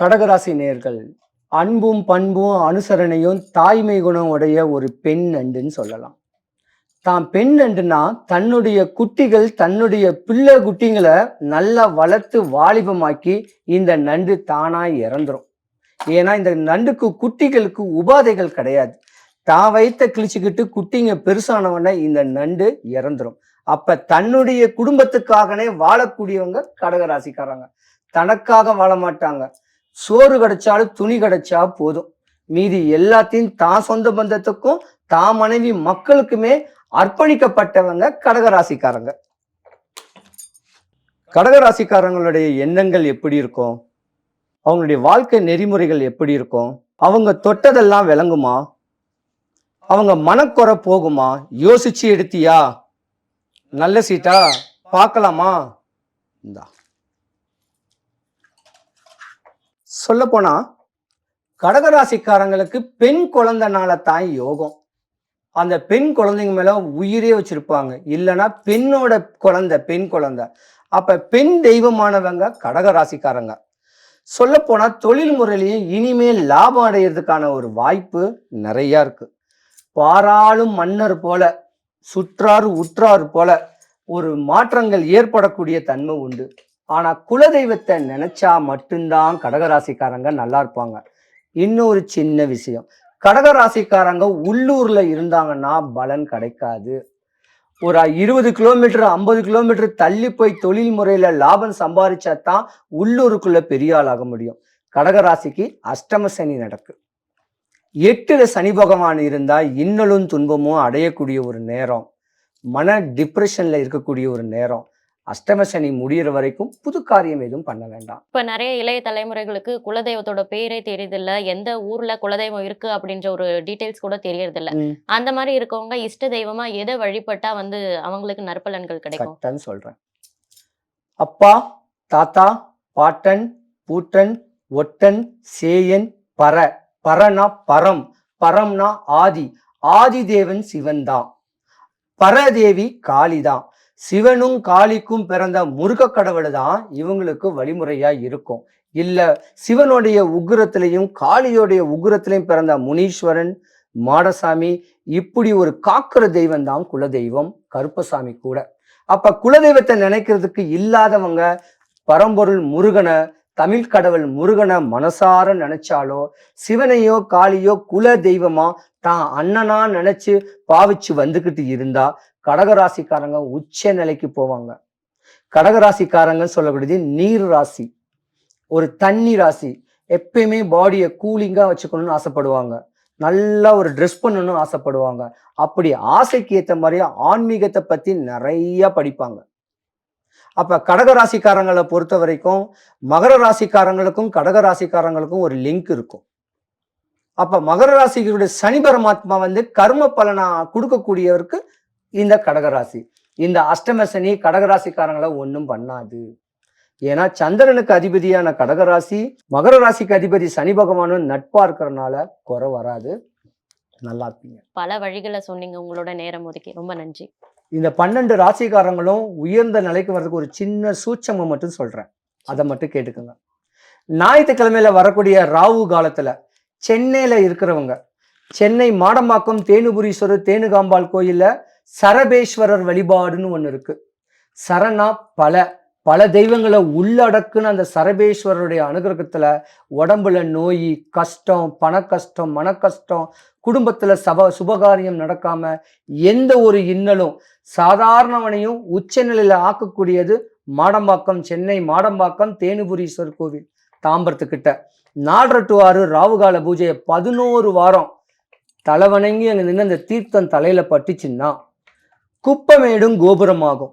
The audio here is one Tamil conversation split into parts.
கடகராசி நேர்கள் அன்பும் பண்பும் அனுசரணையும் தாய்மை குணம் உடைய ஒரு பெண் நண்டுன்னு சொல்லலாம். தான் பெண் நண்டுனா தன்னுடைய குட்டிகள் தன்னுடைய பிள்ளை குட்டிங்களை நல்லா வளர்த்து வாலிபமாக்கி இந்த நண்டு தானா இறந்துரும். ஏன்னா இந்த நண்டுக்கு குட்டிகளுக்கு உபாதைகள் கிடையாது. தான் வைத்த கிழிச்சுக்கிட்டு குட்டிங்க பெருசானவன இந்த நண்டு இறந்துரும். அப்ப தன்னுடைய குடும்பத்துக்காகனே வாழக்கூடியவங்க கடகராசிக்காரங்க. தனக்காக வாழ மாட்டாங்க. சோறு கிடைச்சாலும் துணி கிடைச்சா போதும். மீதி எல்லாத்தையும் தான் சொந்த பந்தத்துக்கும் தான் மனைவி மக்களுக்குமே அர்ப்பணிக்கப்பட்டவங்க கடகராசிக்காரங்க. கடகராசிக்காரங்களுடைய எண்ணங்கள் எப்படி இருக்கும்? அவங்களுடைய வாழ்க்கை நெறிமுறைகள் எப்படி இருக்கும்? அவங்க தொட்டதெல்லாம் விளங்குமா? அவங்க மனக்குறை போகுமா? யோசிச்சு எடுத்தியா? நல்ல சீட்டா? பார்க்கலாமா? இந்தா. சொல்லப்போனா கடகராசிக்காரங்களுக்கு பெண் குழந்தைனால தான் யோகம். அந்த பெண் குழந்தைங்க மேல உயிரே வச்சிருப்பாங்க. இல்லைன்னா பெண்ணோட குழந்தை பெண் குழந்தை. அப்ப பெண் தெய்வமானவங்க கடகராசிக்காரங்க. சொல்ல போனா தொழில் முறையிலையும் இனிமேல் லாபம் அடையிறதுக்கான ஒரு வாய்ப்பு நிறைய இருக்கு. பாராளும் மன்னர் போல சுற்றார் உற்றார் போல ஒரு மாற்றங்கள் ஏற்படக்கூடிய தன்மை உண்டு. ஆனா குலதெய்வத்தை நினைச்சா மட்டும்தான் கடகராசிக்காரங்க நல்லா இருப்பாங்க. இன்னொரு சின்ன விஷயம். கடகராசிக்காரங்க உள்ளூர்ல இருந்தாங்கன்னா பலன் கிடைக்காது. ஒரு இருபது கிலோமீட்டர் ஐம்பது கிலோமீட்டர் தள்ளி போய் தொழில் முறையில லாபம் சம்பாதிச்சா தான் உள்ளூருக்குள்ள பெரிய ஆளாக முடியும். கடகராசிக்கு அஷ்டம சனி நடக்கு. எட்டுல சனி பகவான் இருந்தா இன்னலும் துன்பமும் அடையக்கூடிய ஒரு நேரம். மன டிப்ரெஷன்ல இருக்கக்கூடிய ஒரு நேரம். அஷ்டம சனி முடியிற வரைக்கும் புது காரியம் எதுவும் பண்ண வேண்டாம். இப்ப நிறைய இளைய தலைமுறைகளுக்கு குலதெய்வத்தோட பேரே தெரியறதில்ல எந்த ஊர்ல குலதெய்வம் இருக்கு அப்படின்ற ஒரு டீடைல்ஸ் கூட தெரியறதில்ல. அந்த மாதிரி இருக்கவங்க இஷ்ட தெய்வமா எதை வழிபட்டா வந்து அவங்களுக்கு நற்பலன்கள் கிடைக்கும்? சொல்றேன். அப்பா தாத்தா பாட்டன் பூட்டன் ஒட்டன் சேயன் பர பரனா பரம் பரம்னா ஆதி ஆதி தேவன் சிவன் தான் பரதேவி காளி தான் சிவனும் காளிக்கும் பிறந்த முருக கடவுள் தான் இவங்களுக்கு வழிமுறையா இருக்கும். இல்ல சிவனுடைய உக்ரத்திலையும் காளியோடைய உக்ரத்திலையும் பிறந்த முனீஸ்வரன் மாடசாமி இப்படி ஒரு காக்கிற தெய்வம் தான் குலதெய்வம் கருப்பசாமி கூட. அப்ப குலதெய்வத்தை நினைக்கிறதுக்கு இல்லாதவங்க பரம்பொருள் முருகனை தமிழ் கடவுள் முருகனை மனசார நினைச்சாலோ சிவனையோ காளியோ குல தெய்வமா தான் அண்ணனா நினைச்சு பாவிச்சு வந்துகிட்டு இருந்தா கடகராசிக்காரங்க உச்ச நிலைக்கு போவாங்க. கடகராசிக்காரங்க சொல்லக்கூடியது நீர் ராசி. ஒரு தண்ணி ராசி. எப்பயுமே பாடியை கூலிங்கா வச்சுக்கணும்னு ஆசைப்படுவாங்க. நல்லா ஒரு ட்ரெஸ் பண்ணணும்னு ஆசைப்படுவாங்க. அப்படி ஆசைக்கு ஏற்ற மாதிரியே ஆன்மீகத்தை பத்தி நிறைய படிப்பாங்க. அப்ப கடகராசிக்காரங்களை பொறுத்த வரைக்கும் மகர ராசிக்காரங்களுக்கும் கடகராசிக்காரங்களுக்கும் ஒரு லிங்க் இருக்கும். அப்போ மகர ராசிகளுடைய சனி பரமாத்மா வந்து கர்ம பலனா கொடுக்கக்கூடியவருக்கு இந்த கடகராசி இந்த அஷ்டம சனி கடகராசிக்காரங்களை ஒன்றும் பண்ணாது. ஏன்னா சந்திரனுக்கு அதிபதியான கடகராசி மகர ராசிக்கு அதிபதி சனி பகவானும் நட்பா இருக்கிறனால குறை வராது. நல்லா இருப்பீங்க. பல வழிகளை சொன்னீங்க. உங்களோட நேரம் ஒதுக்கி ரொம்ப நன்றி. இந்த பன்னெண்டு ராசிக்காரங்களும் உயர்ந்த நிலைக்கு வர்றதுக்கு ஒரு சின்ன சூட்சமம் மட்டும் சொல்கிறேன் அதை மட்டும் கேட்டுக்கோங்க. ஞாயிற்றுக்கிழமையில வரக்கூடிய ராவு காலத்தில் சென்னையில் இருக்கிறவங்க சென்னை மாடம்பாக்கம் தேனுபுரீஸ்வரர் தேனுகாம்பாள் கோயிலில் சரபேஸ்வரர் வழிபாடுன்னு ஒன்று இருக்குது சரணா பல. பல தெய்வங்களை உள்ளடக்குன்னு அந்த சரபேஸ்வரருடைய அனுகிரகத்துல உடம்புல நோய் கஷ்டம் பண கஷ்டம் மன கஷ்டம் குடும்பத்துல சப சுபகாரியம் நடக்காம எந்த ஒரு இன்னலும் சாதாரணவனையும் உச்சநிலையில ஆக்கக்கூடியது மாடம்பாக்கம் சென்னை மாடம்பாக்கம் தேனுபுரீஸ்வரர் கோவில் தாம்பரத்துக்கிட்ட. நாடரட்டு ஆறு ராவுகால பூஜையை பதினோரு வாரம் தலைவணங்கி அங்கே நின்று அந்த தீர்த்தம் தலையில பட்டுச்சுன்னா குப்பமேடும் கோபுரமாகும்.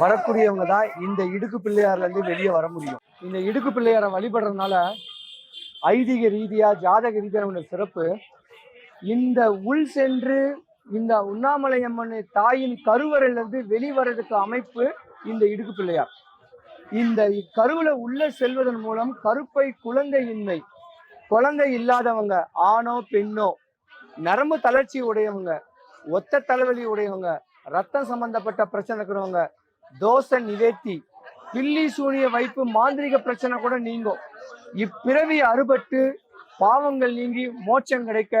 வரக்கூடியவங்க தான் இந்த இடுக்கு பிள்ளையார்லேருந்து வெளியே வர முடியும். இந்த இடுக்கு பிள்ளையாரை வழிபடுறதுனால ஐதீக ரீதியாக ஜாதக ரீதியான உள்ள சிறப்பு. இந்த உள் சென்று இந்த உண்ணாமலை அம்மன் தாயின் கருவறையிலிருந்து வெளிவரதுக்கு அமைப்பு இந்த இடுக்கு பிள்ளையார். இந்த கருவுல உள்ள செல்வதன் மூலம் கருப்பை குழந்தையின்மை குழந்தை இல்லாதவங்க ஆணோ பெண்ணோ நரம்பு தளர்ச்சி உடையவங்க ஒத்த தலைவலி உடையவங்க ரத்தம் சம்பந்தப்பட்ட பிரச்சனை இருக்கிறவங்க தோசை நிவேத்தி பில்லி சூனிய வைப்பு மாந்திரிக பிரச்சனை கூட நீங்கும். இப்பிறவி அறுபட்டு பாவங்கள் நீங்கி மோட்சம் கிடைக்க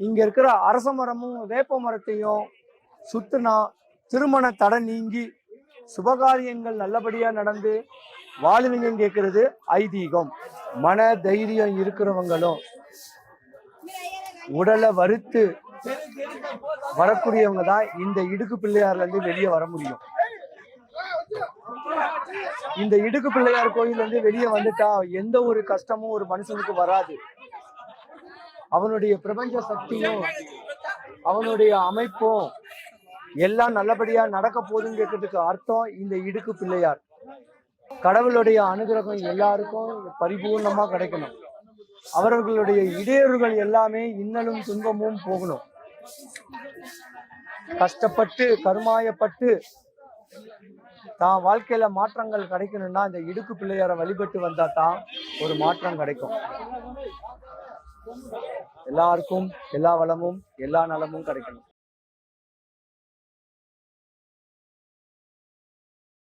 இங்க இருக்கிற அரச மரமும் வேப்ப மரத்தையும் சுத்துனா திருமண தடை நீங்கி சுபகாரியங்கள் நல்லபடியா நடந்து வாழ்வீங்கன்னு கேட்கறது ஐதீகம். மன தைரியம் இருக்கிறவங்களும் உடலை வறுத்து வரக்கூடியவங்க தான் இந்த இடுக்கு பிள்ளையார்ல இருந்து வெளியே வர முடியும். இந்த இடுக்கு பிள்ளையார் கோயில் வந்து வெளியே வந்துட்டா எந்த ஒரு கஷ்டமும் ஒரு மனுஷனுக்கு வராது. அவனுடைய பிரபஞ்ச சக்தியும் அவனுடைய அமைப்பும் எல்லாம் நல்லபடியா நடக்க போகுதுன்னு கேட்கறதுக்கு அர்த்தம் இந்த இடுக்கு பிள்ளையார். கடவுளுடைய அனுகிரகம் எல்லாருக்கும் பரிபூர்ணமா கிடைக்கணும். அவர்களுடைய இடையூறுகள் எல்லாமே இன்னலும் துன்பமும் போகணும். கஷ்டப்பட்டு கருமாயப்பட்டு தான் வாழ்க்கையில மாற்றங்கள் கிடைக்கணும்னா இந்த இடுக்கு பிள்ளையாரை வழிபட்டு வந்தா தான் ஒரு மாற்றம் கிடைக்கும். எல்லாருக்கும் எல்லா வளமும் எல்லா நலமும் கிடைக்கணும்.